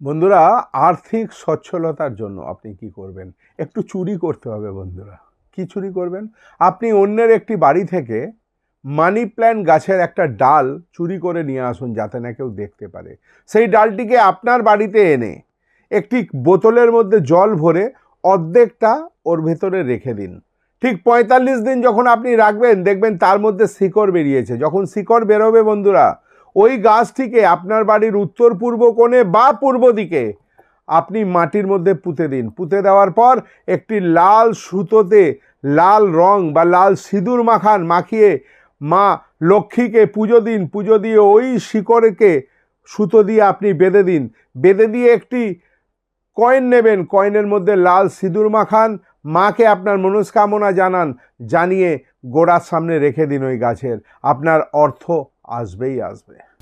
বন্ধুরা, আর্থিক সচ্ছলতার জন্য আপনি কি করবেন? একটু চুরি করতে হবে বন্ধুরা। কি চুরি করবেন? আপনি অন্যের একটি বাড়ি থেকে মানি প্ল্যান্ট গাছের একটা ডাল চুরি করে নিয়ে আসুন যাতে না কেউ দেখতে পারে। সেই ডালটিকে আপনার বাড়িতে এনে একটি বোতলের মধ্যে জল ভরে অর্ধেকটা ওর ভেতরে রেখে দিন। ঠিক পঁয়তাল্লিশ দিন যখন আপনি রাখবেন, দেখবেন তার মধ্যে শিকড় বেরিয়েছে। যখন শিকড় বেরোবে বন্ধুরা ওই গাছটিকে আপনার বাড়ির উত্তর পূর্ব কোণে বা পূর্ব দিকে আপনি মাটির মধ্যে পুঁতে দিন। পুঁতে দেওয়ার পর একটি লাল সুতোতে লাল রং বা লাল সিঁদুর মাখান, মাখিয়ে মা লক্ষ্মীকে পুজো দিন। পুজো দিয়ে ওই শিকড়কে সুতো দিয়ে আপনি বেঁধে দিন। বেঁধে দিয়ে একটি কয়েন নেবেন। কয়েনের মধ্যে লাল সিঁদুর মাখান, মাকে আপনার মনস্কামনা জানান, জানিয়ে গোড়ার সামনে রেখে দিন ওই গাছের। আপনার অর্থ az be yaz be.